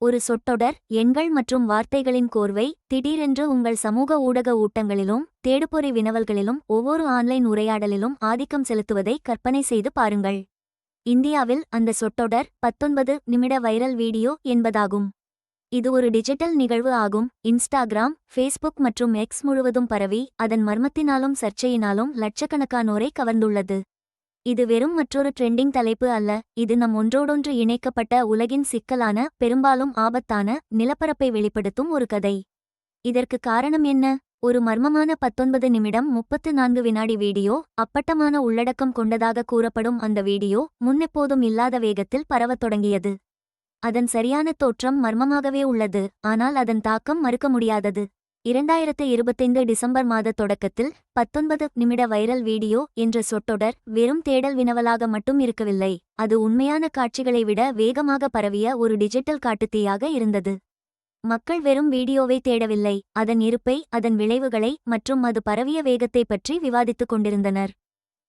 ஒரு சொற்றொடர் எண்கள் மற்றும் வார்த்தைகளின் கோர்வை திடீரென்று உங்கள் சமூக ஊடக ஊட்டங்களிலும் தேடுபொறி வினவல்களிலும் ஒவ்வொரு ஆன்லைன் உரையாடலிலும் ஆதிக்கம் செலுத்துவதை கற்பனை செய்து பாருங்கள். இந்தியாவில் அந்த சொற்றொடர் பத்தொன்பது நிமிட வைரல் வீடியோ என்பதாகும். இது ஒரு டிஜிட்டல் நிகழ்வு ஆகும். இன்ஸ்டாகிராம் ஃபேஸ்புக் மற்றும் எக்ஸ் முழுவதும் பரவி அதன் மர்மத்தினாலும் சர்ச்சையினாலும் லட்சக்கணக்கானோரை கவர்ந்துள்ளது. இது வெறும் மற்றொரு ட்ரெண்டிங் தலைப்பு அல்ல. இது நம் ஒன்றோடொன்று இணைக்கப்பட்ட உலகின் சிக்கலான பெரும்பாலும் ஆபத்தான நிலப்பரப்பை வெளிப்படுத்தும் ஒரு கதை. இதற்கு காரணம் என்ன? ஒரு மர்மமான பத்தொன்பது நிமிடம் முப்பத்து நான்கு வினாடி வீடியோ அப்பட்டமான உள்ளடக்கம் கொண்டதாக கூறப்படும் அந்த வீடியோ முன்னெப்போதும் இல்லாத வேகத்தில் பரவத் தொடங்கியது. அதன் சரியான தோற்றம் மர்மமாகவே உள்ளது ஆனால் அதன் தாக்கம் மறுக்க முடியாதது. இரண்டாயிரத்து இருபத்தைந்து டிசம்பர் மாத தொடக்கத்தில் பத்தொன்பது நிமிட வைரல் வீடியோ என்ற சொட்டொடர் வெறும் தேடல் வினவலாக மட்டும் இருக்கவில்லை. அது உண்மையான காட்சிகளை விட வேகமாக பரவிய ஒரு டிஜிட்டல் காட்டுத்தீயாக இருந்தது. மக்கள் வெறும் வீடியோவை தேடவில்லை. அதன் இருப்பை அதன் விளைவுகளை மற்றும் அது பரவிய வேகத்தை பற்றி விவாதித்துக் கொண்டிருந்தனர்.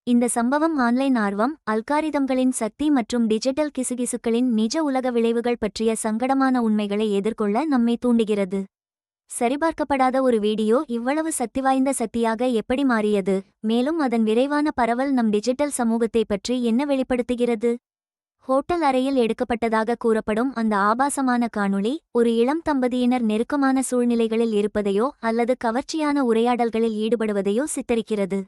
இந்த சம்பவம் ஆன்லைன் ஆர்வம் அல்காரிதம்களின் சக்தி மற்றும் டிஜிட்டல் கிசுகிசுக்களின் நிஜ உலக விளைவுகள் பற்றிய சங்கடமான உண்மைகளை எதிர்கொள்ள நம்மை தூண்டுகிறது. சரிபார்க்கப்படாத ஒரு வீடியோ இவ்வளவு சக்திவாய்ந்த சக்தியாக எப்படி மாறியது? மேலும் அதன் விரைவான பரவல் நம் டிஜிட்டல் சமூகத்தை பற்றி என்ன வெளிப்படுத்துகிறது? ஹோட்டல் அறையில் எடுக்கப்பட்டதாக கூறப்படும் அந்த ஆபாசமான காணொளி ஒரு இளம் தம்பதியினர் நெருக்கமான சூழ்நிலைகளில் இருப்பதையோ அல்லது கவர்ச்சியான உரையாடல்களில் ஈடுபடுவதையோ சித்தரிக்கிறது.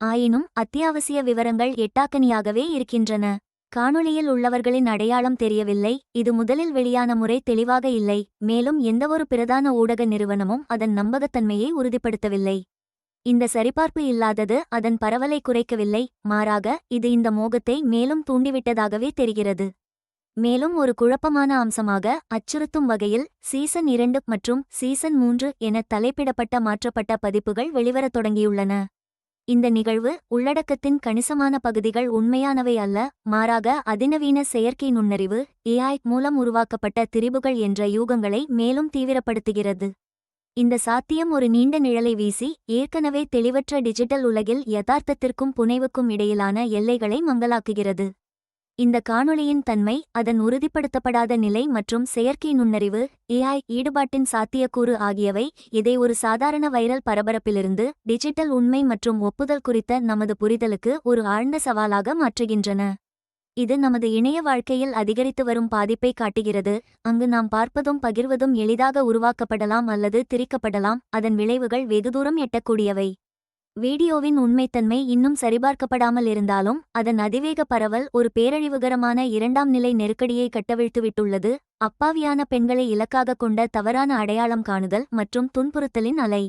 ஆயினும் அத்தியாவசிய விவரங்கள் எட்டாக்கனியாகவே இருக்கின்றன. காணொளியில் உள்ளவர்களின் அடையாளம் தெரியவில்லை. இது முதலில் வெளியான முறை தெளிவாக இல்லை. மேலும் எந்தவொரு பிரதான ஊடக நிறுவனமும் அதன் நம்பகத்தன்மையை உறுதிப்படுத்தவில்லை. இந்த சரிபார்ப்பு இல்லாதது அதன் பரவலை குறைக்கவில்லை. மாறாக இது இந்த மோகத்தை மேலும் தூண்டிவிட்டதாகவே தெரிகிறது. மேலும் ஒரு குழப்பமான அம்சமாக அச்சுறுத்தும் வகையில் சீசன் இரண்டு மற்றும் சீசன் மூன்று என தலைப்பிடப்பட்ட மாற்றப்பட்ட பதிப்புகள் வெளிவரத் தொடங்கியுள்ளன. இந்த நிகழ்வு உள்ளடக்கத்தின் கணிசமான பகுதிகள் உண்மையானவை அல்ல மாறாக அதிநவீன செயற்கை நுண்ணறிவு ஏஐ மூலம் உருவாக்கப்பட்ட திரிபுகள் என்ற யூகங்களை மேலும் தீவிரப்படுத்துகிறது. இந்த சாத்தியம் ஒரு நீண்ட நிழலை வீசி ஏற்கனவே தெளிவற்ற டிஜிட்டல் உலகில் யதார்த்தத்திற்கும் புனைவுக்கும் இடையிலான எல்லைகளை மங்கலாக்குகிறது. இந்த காணொளியின் தன்மை அதன் உறுதிப்படுத்தப்படாத நிலை மற்றும் செயற்கை நுண்ணறிவு ஏஐ ஈடுபாட்டின் சாத்தியக்கூறு ஆகியவை இதை ஒரு சாதாரண வைரல் பரபரப்பிலிருந்து டிஜிட்டல் உண்மை மற்றும் ஒப்புதல் குறித்த நமது புரிதலுக்கு ஒரு ஆழ்ந்த சவாலாக மாற்றுகின்றன. இது நமது இணைய வாழ்க்கையில் அதிகரித்து வரும் பாதிப்பை காட்டுகிறது. அங்கு நாம் பார்ப்பதும் பகிர்வதும் எளிதாக உருவாக்கப்படலாம் அல்லது திரிக்கப்படலாம். அதன் விளைவுகள் வெகுதூரம் எட்டக்கூடியவை. வீடியோவின் உண்மைத்தன்மை இன்னும் சரிபார்க்கப்படாமல் இருந்தாலும் அதன் அதிவேக பரவல் ஒரு பேரழிவுகரமான இரண்டாம் நிலை நெருக்கடியை கட்டவிழ்த்துவிட்டுள்ளது. அப்பாவியான பெண்களை இலக்காகக் கொண்ட தவறான அடையாளம் காணுதல் மற்றும் துன்புறுத்தலின் அலை.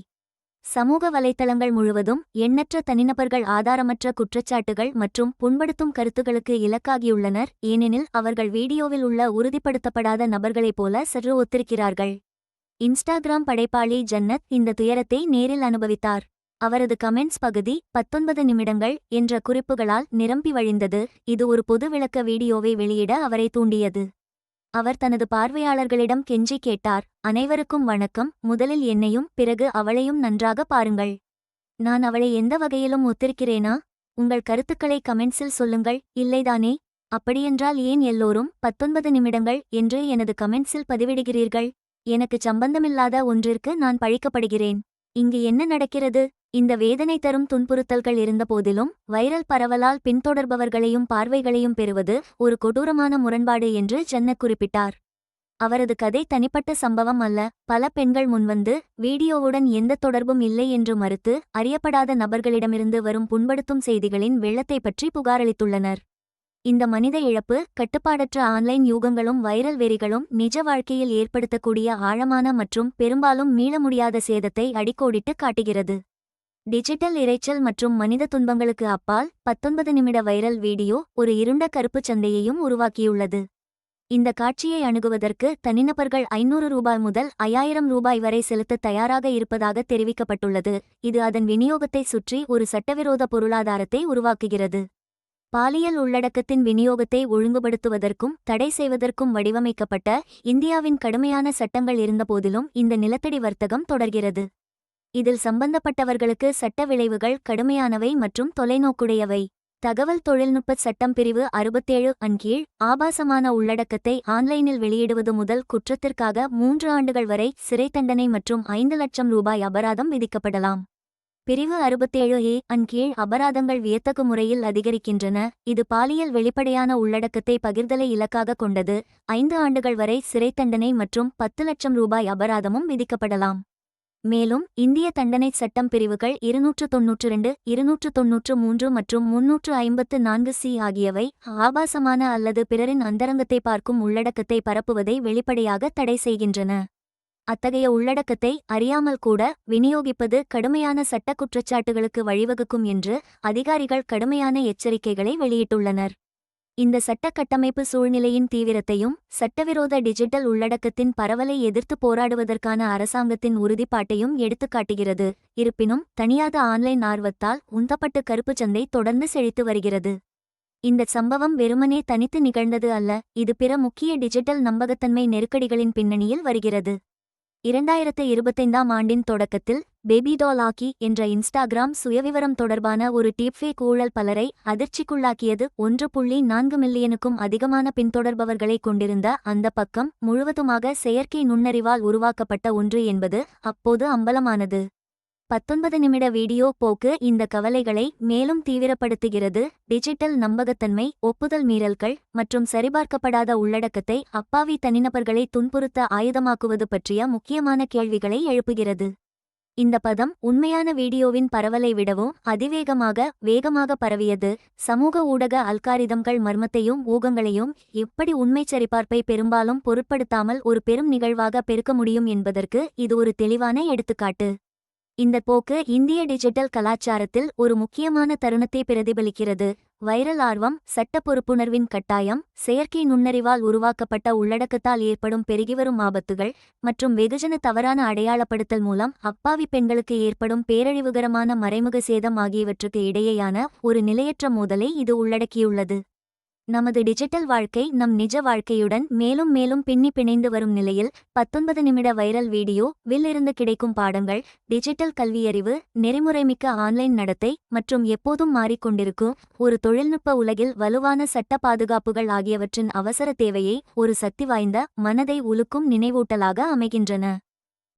சமூக வலைத்தளங்கள் முழுவதும் எண்ணற்ற தனிநபர்கள் ஆதாரமற்ற குற்றச்சாட்டுகள் மற்றும் புண்படுத்தும் கருத்துகளுக்கு இலக்காகியுள்ளனர். ஏனெனில் அவர்கள் வீடியோவில் உள்ள உறுதிப்படுத்தப்படாத நபர்களைப் போல சற்று ஒத்திருக்கிறார்கள். இன்ஸ்டாகிராம் படைப்பாளி ஜன்னத் இந்த துயரத்தை நேரில் அனுபவித்தார். அவரது கமெண்ட்ஸ் பகுதி பத்தொன்பது நிமிடங்கள் என்ற குறிப்புகளால் நிரம்பி வழிந்தது. இது ஒரு பொது விளக்க வீடியோவை வெளியிட அவரை தூண்டியது. அவர் தனது பார்வையாளர்களிடம் கெஞ்சி கேட்டார். அனைவருக்கும் வணக்கம். முதலில் என்னையும் பிறகு அவளையும் நன்றாக பாருங்கள். நான் அவளை எந்த வகையிலும் ஒத்திருக்கிறேனா? உங்கள் கருத்துக்களை கமெண்ட்ஸில் சொல்லுங்கள். இல்லைதானே? அப்படியென்றால் ஏன் எல்லோரும் பத்தொன்பது நிமிடங்கள் என்று எனது கமெண்ட்ஸில் பதிவிடுகிறீர்கள்? எனக்கு சம்பந்தமில்லாத ஒன்றிற்கு நான் பழிக்கப்படுகிறேன். இங்கு என்ன நடக்கிறது? இந்த வேதனை தரும் துன்புறுத்தல்கள் இருந்தபோதிலும் வைரல் பரவலால் பின்தொடர்பவர்களையும் பார்வைகளையும் பெறுவது ஒரு கொடூரமான முரண்பாடு என்று ஜன்ன குறிப்பிட்டார். அவரது கதை தனிப்பட்ட சம்பவம் அல்ல பல பெண்கள் முன்வந்து வீடியோவுடன் எந்த தொடர்பும் இல்லை என்று மறுத்து அறியப்படாத நபர்களிடமிருந்து வரும் புண்படுத்தும் செய்திகளின் வெள்ளத்தை பற்றி புகாரளித்துள்ளனர். இந்த மனித இழப்பு கட்டுப்பாடற்ற ஆன்லைன் யூகங்களும் வைரல் வெறிகளும் நிஜ வாழ்க்கையில் ஏற்படுத்தக்கூடிய ஆழமான மற்றும் பெரும்பாலும் மீள முடியாத சேதத்தை அடிக்கோடிட்டு காட்டுகிறது. டிஜிட்டல் இரைச்சல் மற்றும் மனித துன்பங்களுக்கு அப்பால் பத்தொன்பது நிமிட வைரல் வீடியோ ஒரு இருண்ட கருப்புச் சந்தையையும் உருவாக்கியுள்ளது. இந்த காட்சியை அணுகுவதற்கு தனிநபர்கள் ஐநூறு ரூபாய் முதல் ஐயாயிரம் ரூபாய் வரை செலுத்த தயாராக இருப்பதாக தெரிவிக்கப்பட்டுள்ளது. இது அதன் விநியோகத்தை சுற்றி ஒரு சட்டவிரோத பொருளாதாரத்தை உருவாக்குகிறது. பாலியல் உள்ளடக்கத்தின் விநியோகத்தை ஒழுங்குபடுத்துவதற்கும் தடை செய்வதற்கும் வடிவமைக்கப்பட்ட இந்தியாவின் கடுமையான சட்டங்கள் இருந்தபோதிலும் இந்த நிலத்தடி வர்த்தகம் தொடர்கிறது. இதில் சம்பந்தப்பட்டவர்களுக்கு சட்ட விளைவுகள் கடுமையானவை மற்றும் தொலைநோக்குடையவை. தகவல் தொழில்நுட்ப சட்டம் பிரிவு அறுபத்தேழு அன்கீழ் ஆபாசமான உள்ளடக்கத்தை ஆன்லைனில் வெளியிடுவது முதல் குற்றத்திற்காக மூன்று ஆண்டுகள் வரை சிறை தண்டனை மற்றும் ஐந்து லட்சம் ரூபாய் அபராதம் விதிக்கப்படலாம். பிரிவு அறுபத்தேழு ஏ அன்கீழ் அபராதங்கள் வியத்தகு முறையில் அதிகரிக்கின்றன. இது பாலியல் வெளிப்படையான உள்ளடக்கத்தை பகிர்தலை இலக்காக கொண்டது. ஐந்து ஆண்டுகள் வரை சிறை தண்டனை மற்றும் பத்து லட்சம் ரூபாய் அபராதமும் விதிக்கப்படலாம். மேலும் இந்திய தண்டனைச் சட்டம் பிரிவுகள் இருநூற்று தொன்னூற்று இரண்டு இருநூற்று தொன்னூற்று மூன்று மற்றும் முன்னூற்று ஐம்பத்து நான்கு சி ஆகியவை ஆபாசமான அல்லது பிறரின் அந்தரங்கத்தை பார்க்கும் உள்ளடக்கத்தை பரப்புவதை வெளிப்படையாக தடை செய்கின்றன. அத்தகைய உள்ளடக்கத்தை அறியாமல் கூட விநியோகிப்பது கடுமையான சட்ட குற்றச்சாட்டுகளுக்கு வழிவகுக்கும் என்று அதிகாரிகள் கடுமையான எச்சரிக்கைகளை வெளியிட்டுள்ளனர். இந்த சட்ட கட்டமைப்பு சூழ்நிலையின் தீவிரத்தையும் சட்டவிரோத டிஜிட்டல் உள்ளடக்கத்தின் பரவலை எதிர்த்து போராடுவதற்கான அரசாங்கத்தின் உறுதிப்பாட்டையும் எடுத்துக்காட்டுகிறது. இருப்பினும் தனியாத ஆன்லைன் ஆர்வத்தால் உந்தப்பட்டு கருப்புச் சந்தை தொடர்ந்து செழித்து வருகிறது. இந்த சம்பவம் வெறுமனே தனித்து நிகழ்ந்தது அல்ல இது பிற முக்கிய டிஜிட்டல் நம்பகத்தன்மை நெருக்கடிகளின் பின்னணியில் வருகிறது. இரண்டாயிரத்து இருபத்தைந்தாம் ஆண்டின் தொடக்கத்தில் பேபி டால் ஆக்கி என்ற இன்ஸ்டாகிராம் சுயவிவரம் தொடர்பான ஒரு டீப்ஃபேக் ஊழல் பலரை அதிர்ச்சிக்குள்ளாக்கியது ஒன்று புள்ளி நான்கு மில்லியனுக்கும் அதிகமான பின்தொடர்பவர்களை கொண்டிருந்த அந்த பக்கம் முழுவதுமாக செயற்கை நுண்ணறிவால் உருவாக்கப்பட்ட ஒன்று என்பது அப்போது அம்பலமானது. பத்தொன்பது நிமிட வீடியோ போக்கு இந்த கவலைகளை மேலும் தீவிரப்படுத்துகிறது. டிஜிட்டல் நம்பகத்தன்மை ஒப்புதல் மீறல்கள் மற்றும் சரிபார்க்கப்படாத உள்ளடக்கத்தை அப்பாவி தனிநபர்களை துன்புறுத்த ஆயுதமாக்குவது பற்றிய முக்கியமான கேள்விகளை எழுப்புகிறது. இந்த பதம் உண்மையான வீடியோவின் பரவலை விடவும் அதிவேகமாக வேகமாக பரவியது. சமூக ஊடக அல்காரிதம்கள் மர்மத்தையும் ஊகங்களையும் எப்படி உண்மைச் சரிபார்ப்பை பெரும்பாலும் பொருட்படுத்தாமல் ஒரு பெரும் நிகழ்வாக பெருக்க முடியும் என்பதற்கு இது ஒரு தெளிவான எடுத்துக்காட்டு. இந்த போக்கு இந்திய டிஜிட்டல் கலாச்சாரத்தில் ஒரு முக்கியமான தருணத்தை பிரதிபலிக்கிறது. வைரல் ஆர்வம் சட்ட பொறுப்புணர்வின் கட்டாயம் செயற்கை நுண்ணறிவால் உருவாக்கப்பட்ட உள்ளடக்கத்தால் ஏற்படும் பெருகிவரும் ஆபத்துகள் மற்றும் வெகுஜன தவறான அடையாளப்படுத்தல் மூலம் அப்பாவி பெண்களுக்கு ஏற்படும் பேரழிவுகரமான மறைமுக சேதம் ஆகியவற்றுக்கு இடையேயான ஒரு நிலையற்ற மோதலை இது உள்ளடக்கியுள்ளது. நமது டிஜிட்டல் வாழ்க்கை நம் நிஜ வாழ்க்கையுடன் மேலும் மேலும் பின்னி பிணைந்து வரும் நிலையில் பத்தொன்பது நிமிட வைரல் வீடியோ வில் இருந்து கிடைக்கும் பாடங்கள் டிஜிட்டல் கல்வியறிவு நெறிமுறைமிக்க ஆன்லைன் நடத்தை மற்றும் எப்போதும் மாறிக்கொண்டிருக்கும் ஒரு தொழில்நுட்ப உலகில் வலுவான சட்ட பாதுகாப்புகள் ஆகியவற்றின் அவசர தேவையை ஒரு சக்தி வாய்ந்த மனதை உலுக்கும் நினைவூட்டலாக அமைகின்றன.